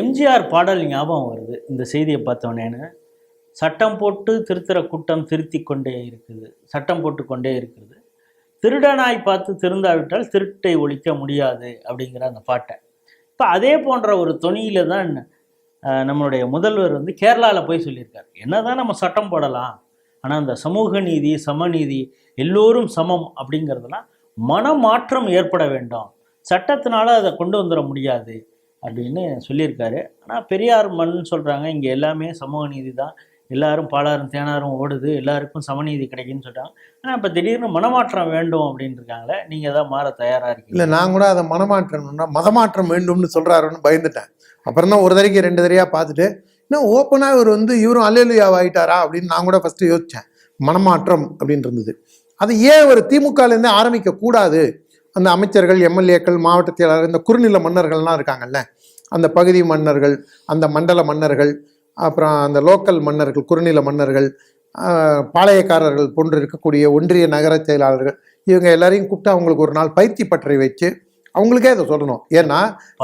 எம்ஜிஆர் பாடல் ஞாபகம் வருது. இந்த செய்தியை பார்த்தோன்னேன்னு சட்டம் போட்டு திருத்துற கூட்டம் திருத்தி கொண்டே இருக்குது. சட்டம் போட்டு கொண்டே இருக்குது. திருடனாய் பார்த்து திருந்தாவிட்டால் திருட்டை ஒழிக்க முடியாது அப்படிங்கிற அந்த பாட்டை. இப்போ அதே போன்ற ஒரு தொனியில் தான் நம்மளுடைய முதல்வர் வந்து கேரளாவில் போய் சொல்லியிருக்காரு. என்னதான் நம்ம சட்டம் போடலாம் ஆனால் அந்த சமூக நீதி சமநீதி எல்லோரும் சமம் அப்படிங்கிறதுலாம் மனமாற்றம் ஏற்பட வேண்டும். சட்டத்தினால அதை கொண்டு வந்துட முடியாது. அப்படின்னு சொல்லியிருக்காரு. ஆனால் பெரியார் மண் சொல்கிறாங்க இங்கே எல்லாமே சமூக நீதி தான். எல்லாரும் பாலாரும் தேனாரும் ஓடுது. எல்லாருக்கும் சமநீதி கிடைக்குன்னு சொல்கிறாங்க ஆனால் இப்போ திடீர்னு மனமாற்றம் வேண்டும் அப்படின்னு இருக்காங்களே நீங்கள் தான் மாற தயாராக இருக்கீங்க. இல்லை நான் கூட அதை மனமாற்றம்னா மதமாற்றம் வேண்டும்னு சொல்கிறாருன்னு பயந்துட்டேன். அப்புறம் தான் ஒரு தடவைக்கு ரெண்டு தடவையாக பார்த்துட்டு இன்னும் ஓப்பனாக இவர் வந்து இவரும் அல்லேலுயா ஆகிட்டாரா அப்படின்னு நான் கூட ஃபஸ்ட்டு யோசித்தேன் மனமாற்றம் அப்படின்னு இருந்தது. அது ஏன் ஒரு திமுகலேருந்து ஆரம்பிக்க கூடாது அந்த அமைச்சர்கள் எம்எல்ஏக்கள் மாவட்ட செயலாளர் இந்த குறுநில மன்னர்கள்லாம் இருக்காங்கல்ல அந்த பகுதி மன்னர்கள் அந்த மண்டல மன்னர்கள் அப்புறம் அந்த லோக்கல் மன்னர்கள் குறுநில மன்னர்கள் பாளையக்காரர்கள் போன்று இருக்கக்கூடிய ஒன்றிய நகர செயலாளர்கள் இவங்க எல்லாரையும் கூப்பிட்டு அவங்களுக்கு ஒரு நாள் பயிற்சி பட்டறை வச்சு அவங்களுக்கே இதை சொல்லணும். ஏன்னா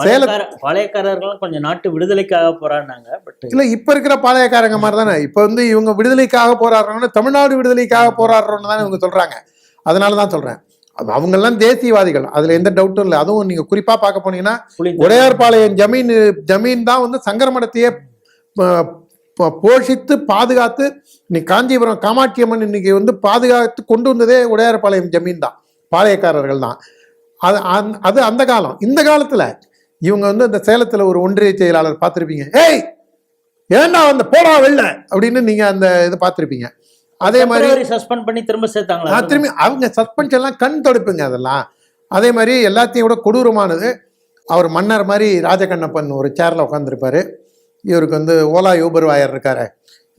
சேலம் பழையக்கார பழையக்காரர்களும் கொஞ்சம் நாட்டு விடுதலைக்காக போராடினாங்க பட் இல்லை இப்போ இருக்கிற பாளையக்காரங்க மாதிரி தானே இப்போ வந்து இவங்க விடுதலைக்காக போராடுறவங்க தமிழ்நாடு விடுதலைக்காக போராடுறோன்னு தானே இவங்க சொல்கிறாங்க அதனால தான் சொல்கிறேன் அவங்கெல்லாம் தேசியவாதிகள். அதில் எந்த டவுட்டும் இல்லை. அதுவும் நீங்கள் குறிப்பாக பார்க்க போனீங்கன்னா உடையார்பாளையம் ஜமீன் ஜமீன் தான் வந்து சங்கரமடத்தையே போஷித்து பாதுகாத்து இன்னைக்கு காஞ்சிபுரம் காமாட்சி அம்மன் இன்னைக்கு வந்து பாதுகாத்து கொண்டு வந்ததே உடையார்பாளையம் ஜமீன் தான். பாளையக்காரர்கள் தான். அது அந்த- அது அந்த காலம். இந்த காலத்தில் இவங்க வந்து அந்த சேலத்தில் ஒரு ஒன்றிய செயலாளர் பார்த்துருப்பீங்க. ஏய் ஏன்டா அந்த போடா வெளில? அப்படின்னு நீங்கள் அந்த இதை பார்த்துருப்பீங்க. அதே மாதிரி சஸ்பெண்ட் பண்ணி திரும்ப சேர்த்தாங்களா? திரும்பி அவங்க சஸ்பென்ஸ் எல்லாம் கண் தொடுப்புங்க அதெல்லாம். அதே மாதிரி எல்லாத்தையும் விட கொடூரமானது. அவர் மன்னர் மாதிரி ராஜகண்ணப்பன் ஒரு சேரில் உட்காந்துருப்பாரு இவருக்கு வந்து ஓலா யூபர் வாயர் இருக்காரு.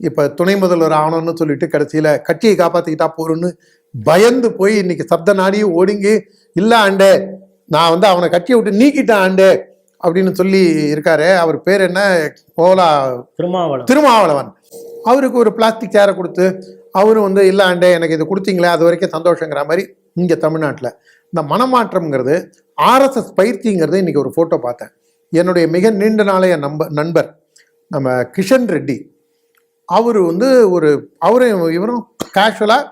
இப்போ துணை முதல்வர் ஆகணும்னு சொல்லிட்டு கடைசியில் கட்சியை காப்பாற்றிக்கிட்டா போறோன்னு பயந்து போய் இன்னைக்கு சப்த நாடியும் ஒடுங்கி இல்லை ஆண்டே நான் வந்து அவனை கட்சியை விட்டு நீக்கிட்டேன் ஆண்டே அப்படின்னு சொல்லி இருக்காரு. அவர் பேர் என்ன? ஓலா திருமாவளம் திருமாவளவன். அவருக்கு ஒரு பிளாஸ்டிக் சேரை கொடுத்து அவரும் வந்து இல்லை ஆண்டே எனக்கு இது கொடுத்தீங்களே அது வரைக்கும் சந்தோஷங்கிற மாதிரி இங்கே தமிழ்நாட்டில். இந்த மனமாற்றம்ங்கிறது ஆர்எஸ்எஸ் பயிற்சிங்கிறது இன்னைக்கு ஒரு ஃபோட்டோ பார்த்தேன். என்னுடைய மிக நீண்ட நாளைய நம்ப நண்பர் நம்ம கிஷன் ரெட்டி. அவர் வந்து ஒரு அவரும் இவரும் கேஷுவலாக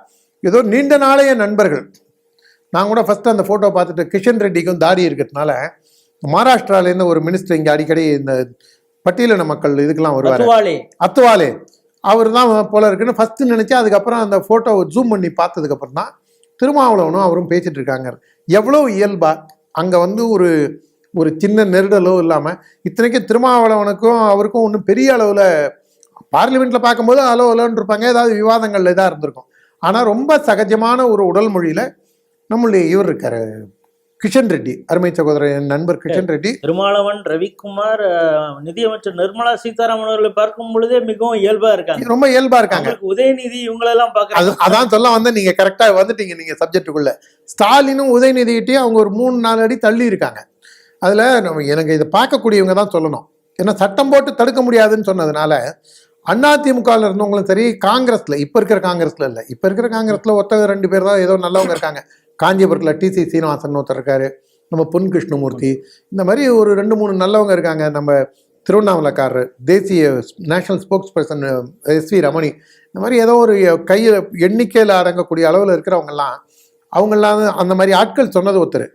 ஏதோ நீண்ட நாளைய நண்பர்கள். நான் கூட ஃபஸ்ட்டு அந்த ஃபோட்டோ பார்த்துட்டு கிஷன் ரெட்டிக்கும் தாடி இருக்கிறதுனால மகாராஷ்டிராலேருந்து ஒரு மினிஸ்டர் இங்கே அடிக்கடி இந்த பட்டியலின மக்கள் இதுக்கெல்லாம் வருவார். அத்துவாலே. அவர் தான் போல இருக்குன்னு ஃபஸ்ட்டு நினச்சி அதுக்கப்புறம் அந்த ஃபோட்டோவை ஜூம் பண்ணி பார்த்ததுக்கப்புறம் தான் திருமாவளவனும் அவரும் பேசிகிட்டு இருக்காங்க. எவ்வளோ இயல்பா? அங்கே வந்து ஒரு ஒரு சின்ன நெருடலோ இல்லாமல் இத்தனைக்கும் திருமாவளவனுக்கும் அவருக்கும் ஒன்றும் பெரிய அளவில் பார்லிமெண்ட்டில் பார்க்கும்போது அலோ அலோன்னு இருப்பாங்க. ஏதாவது விவாதங்கள் இதாக இருந்திருக்கும். ஆனால் ரொம்ப சகஜமான ஒரு உடல் மொழியில் நம்மளுடைய இவர் இருக்கார். கிஷன் ரெட்டி அருமை சகோதரர் என் நண்பர் கிஷன் ரெட்டி. திருமாவளவன் ரவிக்குமார் நிதியமைச்சர் நிர்மலா சீதாராமன் அவர்களை பார்க்கும் பொழுதே மிகவும் இயல்பா இருக்காங்க. ரொம்ப இயல்பா இருக்காங்க. உதயநிதி இவங்களெல்லாம் பாக்குறாங்க அதான் சொல்ல வந்து நீங்க கரெக்டா வந்துட்டீங்க நீங்க சப்ஜெக்டுக்குள்ள ஸ்டாலினும் உதயநிதிகிட்டையும் அவங்க ஒரு மூணு நாலு அடி தள்ளி இருக்காங்க. அதுல நம்ம எனக்கு இதை பார்க்கக்கூடியவங்க தான் சொல்லணும். ஏன்னா சட்டம் போட்டு தடுக்க முடியாதுன்னு சொன்னதுனால அதிமுகவில் இருந்தவங்களும் சரி காங்கிரஸ்ல இப்ப இருக்கிற காங்கிரஸ்ல இல்லை. இப்ப இருக்கிற காங்கிரஸ்ல ஒருத்தவங்க ரெண்டு பேர் தான் ஏதோ நல்லவங்க இருக்காங்க. காஞ்சிபுரத்தில் டிசி சீனிவாசன் ஒருத்தர் இருக்காரு நம்ம பொன் கிருஷ்ணமூர்த்தி இந்த மாதிரி ஒரு ரெண்டு மூணு நல்லவங்க இருக்காங்க. நம்ம திருவண்ணாமலைக்காரர் தேசிய national spokesperson S V Ramani. இந்த மாதிரி ஏதோ ஒரு கையில் எண்ணிக்கையில் அடங்கக்கூடிய அளவில் இருக்கிறவங்கெல்லாம் அவங்கெல்லாம் அந்த மாதிரி ஆட்கள் சொன்னது ஒருத்தர்.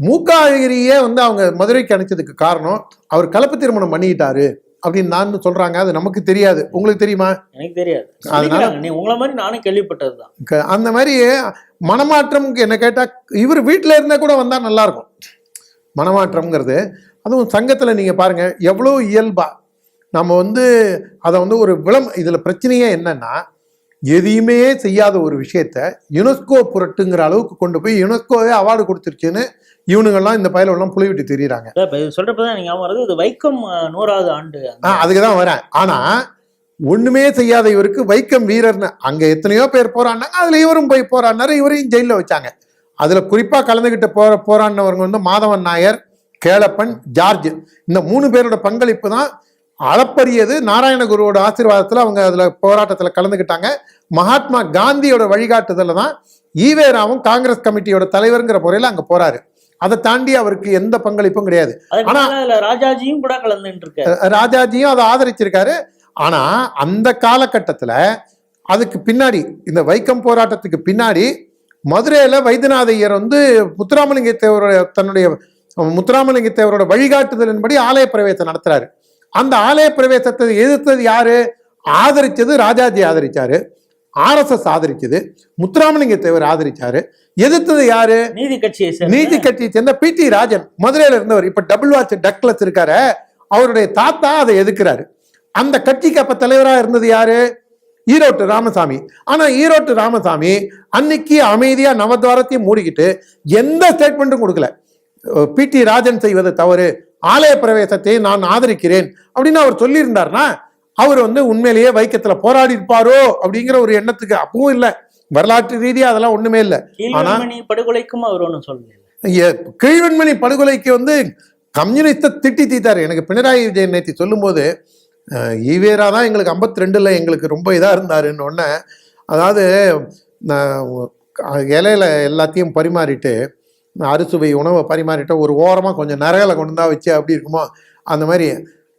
மூக்க அழகிரியே வந்து அவங்க மதுரைக்கு அனுப்பிச்சதுக்கு காரணம் அவர் கலப்பு திருமணம் பண்ணிக்கிட்டாரு அப்படின்னு நான் சொல்றாங்க. அது நமக்கு தெரியாது. உங்களுக்கு தெரியுமா? எனக்கு தெரியாது. அதனால- உங்களை மாதிரி நானும் கேள்விப்பட்டதுதான். க- அந்த மாதிரி மனமாற்றம் என்ன கேட்டால் இவர் வீட்டில் இருந்தால் கூட வந்தால் நல்லா இருக்கும் மனமாற்றம்ங்கிறது அதுவும் சங்கத்தில் நீங்கள் பாருங்கள் எவ்வளோ இயல்பா. நம்ம வந்து அதை வந்து ஒரு விளம் இதில் பிரச்சனையே என்னன்னா எதையுமே செய்யாத ஒரு விஷயத்த யுனெஸ்கோ புரட்டுங்கிற அளவுக்கு கொண்டு போய் யுனெஸ்கோவே அவார்டு கொடுத்துருச்சுன்னு இவனுங்கெல்லாம் இந்த பயலெல்லாம் புளி விட்டு தெரியுறாங்க சொல்றப்பதான் நீங்க வருது இது வைக்கம் நூறாவது ஆண்டு. அதுக்கு தான் வரேன். ஆனா ஒண்ணுமே செய்யாத இவருக்கு வைக்கம் வீரர்னு. அங்க எத்தனையோ பேர் போராடினாங்க. அதுல இவரும் போய் போராடினாரு இவரையும் ஜெயில வச்சாங்க. அதுல குறிப்பா கலந்துகிட்டு போற போராடினவங்க வந்து மாதவன் நாயர் கேளப்பன் ஜார்ஜ். இந்த மூணு பேரோட பங்களிப்பு தான் அளப்பரியது. நாராயணகுருவோட ஆசீர்வாதத்துல அவங்க அதுல போராட்டத்துல கலந்துக்கிட்டாங்க மகாத்மா காந்தியோட வழிகாட்டுதல தான் ஈவேராவும் காங்கிரஸ் கமிட்டியோட தலைவருங்கிற முறையில் அங்க போறாரு. அதை தாண்டி அவருக்கு எந்த பங்களிப்பும் கிடையாது. ஆனா- ராஜாஜியும் கூட கலந்துட்டு ராஜாஜியும் அதை ஆதரிச்சிருக்காரு. ஆனா அந்த காலகட்டத்துல அதுக்கு பின்னாடி இந்த வைக்கம் போராட்டத்துக்கு பின்னாடி மதுரையில வைத்தியநாத ஐயர் வந்து முத்துராமலிங்க தேவரோட தன்னுடைய முத்துராமலிங்க தேவரோட வழிகாட்டுதலின்படி ஆலய பிரவேசம் நடத்துறாரு. அந்த ஆலய பிரவேசத்தை எதிர்த்தது யாரு? ஆதரிச்சது ராஜாஜி ஆதரிச்சாரு. ஆர்எஸ்எஸ் ஆதரிச்சது முத்துராமலிங்க தேவர் ஆதரிச்சாரு. எதிர்த்தது யாரு? நீதி கட்சியை சேர்ந்த நீதி கட்சியை சேர்ந்த பி டி ராஜன். மதுரையில இருந்தவர் இப்ப டபுள் வாட்ச் டக்லஸ் இருக்காரு. அவருடைய தாத்தா அதை எதுக்குறாரு அந்த கட்சிக்கு அப்ப தலைவரா இருந்தது யாரு? ஈரோட்டு ராமசாமி. ஆனா ஈரோட்டு ராமசாமி அன்னைக்கு அமைதியா நவத்வாரத்தையும் மூடிக்கிட்டு எந்த ஸ்டேட்மெண்ட்டும் கொடுக்கல. பி. டி. ராஜன் செய்வது தவறு ஆலய பிரவேசத்தை நான் ஆதரிக்கிறேன் அப்படின்னு அவர் சொல்லியிருந்தாருன்னா அவர் வந்து உண்மையிலேயே வைக்கத்துல போராடி இருப்பாரோ அப்படிங்கிற ஒரு எண்ணத்துக்கு அப்பவும் இல்லை. வரலாற்று ரீதியா அதெல்லாம் ஒண்ணுமே இல்லை. கீழ்மணி படுகொலைக்கும் அவர் ஒன்றும் சொல்லல. கீழ்வன்மணி படுகொலைக்கு வந்து கம்யூனிஸ்டை திட்டி தீத்தார். எனக்கு பினராயி விஜயன் நேற்று சொல்லும்போது ஈவேரா தான் எங்களுக்கு ஐம்பத்தி ரெண்டில் எங்களுக்கு ரொம்ப இதாக இருந்தாருன்னு ஒன்று அதாவது நான் இலையில எல்லாத்தையும் பரிமாறிட்டு நான் அறுசுவை உணவை பரிமாறிட்டு ஒரு ஓரமாக கொஞ்சம் நரகலை கொண்டு தான் வச்சு அப்படி இருக்குமோ அந்த மாதிரி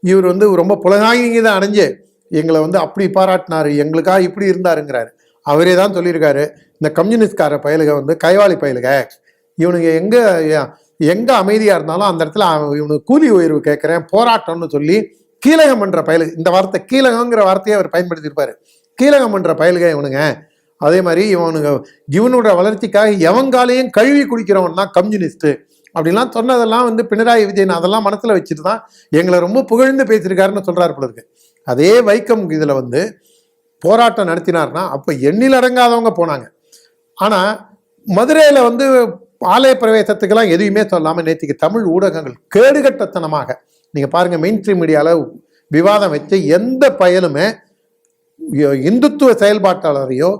இவர் வந்து ரொம்ப புலகாங்கி தான் அடைஞ்சு எங்களை வந்து அப்படி பாராட்டினாரு எங்களுக்காக இப்படி இருந்தாருங்கிறாரு. அவரே தான் சொல்லியிருக்காரு இந்த கம்யூனிஸ்ட்கார பயலுக வந்து கைவாளி பயலுக இவனுங்க எங்கே எங்கே அமைதியாக இருந்தாலும் அந்த இடத்துல அவன் இவனுக்கு கூலி உயர்வு கேட்குறேன் போராட்டம்னு சொல்லி கீழகம் என்ற பயலு இந்த வார்த்தை கீழகங்கிற வார்த்தையை அவர் பயன்படுத்தியிருப்பார். கீழகம் என்ற பயலுக இவனுங்க. அதே மாதிரி இவனுங்க இவனோட வளர்ச்சிக்காக எவங்காலையும் கழுவி குடிக்கிறவன் தான் கம்யூனிஸ்ட் அப்படிலாம் சொன்னதெல்லாம் வந்து பினராயி விஜயன் அதெல்லாம் மனசில் வச்சுட்டு தான் எங்களை ரொம்ப புகழ்ந்து பேசியிருக்காருன்னு சொல்கிறார் போல இருக்கு. அதே வைக்கம் இதில் வந்து போராட்டம் நடத்தினார்னா அப்போ எண்ணில் அடங்காதவங்க போனாங்க. ஆனால் மதுரையில் வந்து ஆலய பிரவேசத்துக்கெல்லாம் எதுவுமே சொல்லாமல் நேற்றுக்கு தமிழ் ஊடகங்கள் கேடுகட்டத்தனமாக நீங்க பாருங்க மெயின் ஸ்ட்ரீம் மீடியால விவாதம் வச்சு எந்த பயனுமே இந்துத்துவ செயல்பாட்டாளரையோ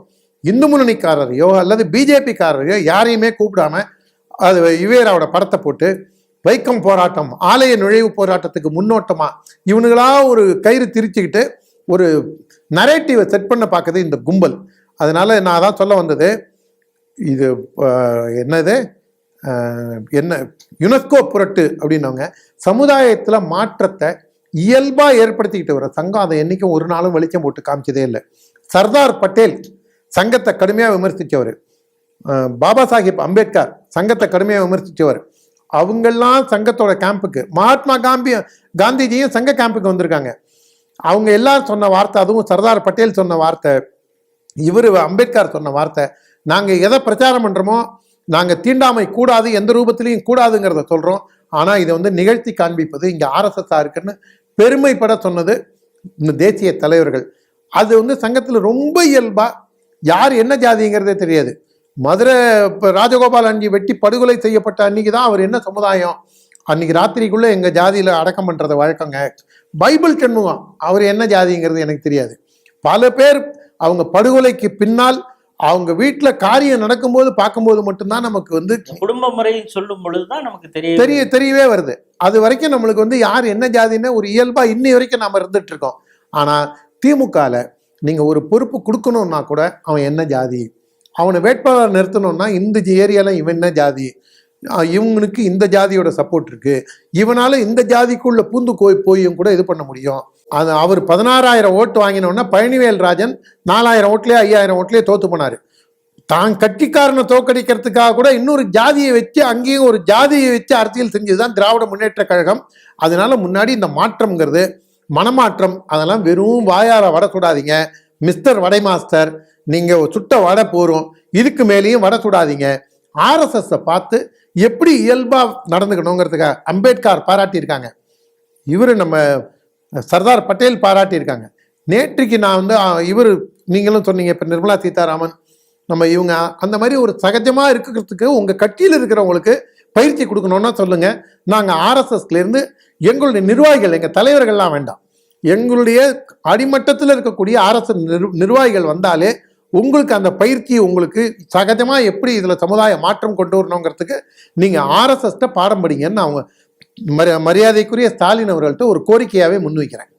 இந்து முன்னணிக்காரரையோ அல்லது பிஜேபிக்காரரையோ யாரையுமே கூப்பிடாம அது இவேராவோட படத்தை போட்டு வைக்கம் போராட்டம் ஆலய நுழைவு போராட்டத்துக்கு முன்னோட்டமா இவனுங்களா ஒரு கயிறு திரிச்சுக்கிட்டு ஒரு நரேட்டிவை செட் பண்ண பார்க்குது இந்த கும்பல். அதனால நான் அதான் சொல்ல வந்தது இது என்னது? என்ன யுனெஸ்கோ புரட்டு அப்படின்னவங்க சமுதாயத்தில் மாற்றத்தை இயல்பாக ஏற்படுத்திக்கிட்டு வர சங்கம் அதை என்றைக்கும் ஒரு நாளும் வெளிச்சம் போட்டு காமிச்சதே இல்லை. சர்தார் பட்டேல் சங்கத்தை கடுமையாக விமர்சித்தவர் பாபா சாஹிப் அம்பேத்கர் சங்கத்தை கடுமையாக விமர்சித்தவர் அவங்கெல்லாம் சங்கத்தோட கேம்புக்கு மகாத்மா காந்தி காந்திஜியும் சங்க கேம்புக்கு வந்திருக்காங்க. அவங்க எல்லாரும் சொன்ன வார்த்தை அதுவும் சர்தார் பட்டேல் சொன்ன வார்த்தை இவர் அம்பேத்கர் சொன்ன வார்த்தை நாங்கள் எதை பிரச்சாரம் பண்ணுறோமோ நாங்கள் தீண்டாமை கூடாது எந்த ரூபத்திலையும் கூடாதுங்கிறத சொல்கிறோம் ஆனால் இதை வந்து நிகழ்த்தி காண்பிப்பது இங்கே ஆர்எஸ்எஸ்ஸாக இருக்குன்னு பெருமைப்பட சொன்னது இந்த தேசிய தலைவர்கள். அது வந்து சங்கத்தில் ரொம்ப இயல்பாக யார் என்ன ஜாதிங்கிறதே தெரியாது. மதுரை இப்போ ராஜகோபால் அன்னைக்கு வெட்டி படுகொலை செய்யப்பட்ட அன்னைக்கு தான் அவர் என்ன சமுதாயம்? அன்னைக்கு ராத்திரிக்குள்ளே எங்கள் ஜாதியில் அடக்கம் பண்ணுறது வழக்கங்க. பைபிள் சண்முகம் அவர் என்ன ஜாதிங்கிறது எனக்கு தெரியாது. பல பேர் அவங்க படுகொலைக்கு பின்னால் அவங்க வீட்டில் காரியம் நடக்கும்போது பார்க்கும்போது மட்டும்தான் நமக்கு வந்து குடும்ப முறை சொல்லும் பொழுதுதான் நமக்கு தெரிய தெரிய தெரியவே வருது. அது வரைக்கும் நம்மளுக்கு வந்து யார் என்ன ஜாதின்னு ஒரு இயல்பா இன்னி வரைக்கும் நாம இருந்துட்டு இருக்கோம். ஆனா திமுகல நீங்க ஒரு பொறுப்பு கொடுக்கணும்னா கூட அவன் என்ன ஜாதி? அவனை வேட்பாளர் நிறுத்தணும்னா இந்த ஏரியால இவன் என்ன ஜாதி? இவங்களுக்கு இந்த ஜாதியோட சப்போர்ட் இருக்கு. இவனால இந்த ஜாதிக்குள்ள பூந்து போய் போயும் கூட இது பண்ண முடியும். அது அவர் பதினாறாயிரம் ஓட்டு வாங்கினோன்னா பழனிவேல் ராஜன் நாலாயிரம் ஓட்லயே ஐயாயிரம் ஓட்லயே தோத்து போனாரு. தான் கட்சிக்காரனை தோக்கடிக்கிறதுக்காக கூட இன்னொரு ஜாதியை வச்சு அங்கேயும் ஒரு ஜாதியை வச்சு அரசியல் செஞ்சதுதான் திராவிட முன்னேற்ற கழகம். அதனால முன்னாடி இந்த மாற்றம்ங்கிறது மனமாற்றம் அதெல்லாம் வெறும் வாயார வரக்கூடாதீங்க சுடாதீங்க. மிஸ்டர் வடை மாஸ்டர் நீங்க சுட்ட வடை போறோம் இதுக்கு மேலேயும் வர சுடாதீங்க. ஆர்எஸ்எஸ்ஸை பார்த்து எப்படி இயல்பாக நடந்துக்கணுங்கிறதுக்காக அம்பேத்கர் பாராட்டியிருக்காங்க. இவர் நம்ம சர்தார் பட்டேல் பாராட்டியிருக்காங்க. நேற்றுக்கு நான் வந்து இவர் நீங்களும் சொன்னீங்க இப்போ நிர்மலா சீதாராமன் நம்ம இவங்க அந்த மாதிரி ஒரு சகஜமாக இருக்கிறதுக்கு உங்கள் கட்சியில் இருக்கிறவங்களுக்கு பயிற்சி கொடுக்கணும்னா சொல்லுங்கள் நாங்கள் ஆர்எஸ்எஸ்லேருந்து எங்களுடைய நிர்வாகிகள் எங்கள் தலைவர்கள்லாம் வேண்டாம். எங்களுடைய அடிமட்டத்தில் இருக்கக்கூடிய ஆர்எஸ்எஸ் நிர் நிர்வாகிகள் வந்தாலே உங்களுக்கு அந்த பயிற்சி உங்களுக்கு சகஜமாக எப்படி இதில் சமுதாய மாற்றம் கொண்டு வரணுங்கிறதுக்கு நீங்கள் ஆர்எஸ்எஸ்ட்ட பாடம் படிங்கன்னு அவங்க மரியாதைக்குரிய ஸ்டாலின் அவர்கள்ட்ட ஒரு கோரிக்கையாகவே முன்வைக்கிறேன்.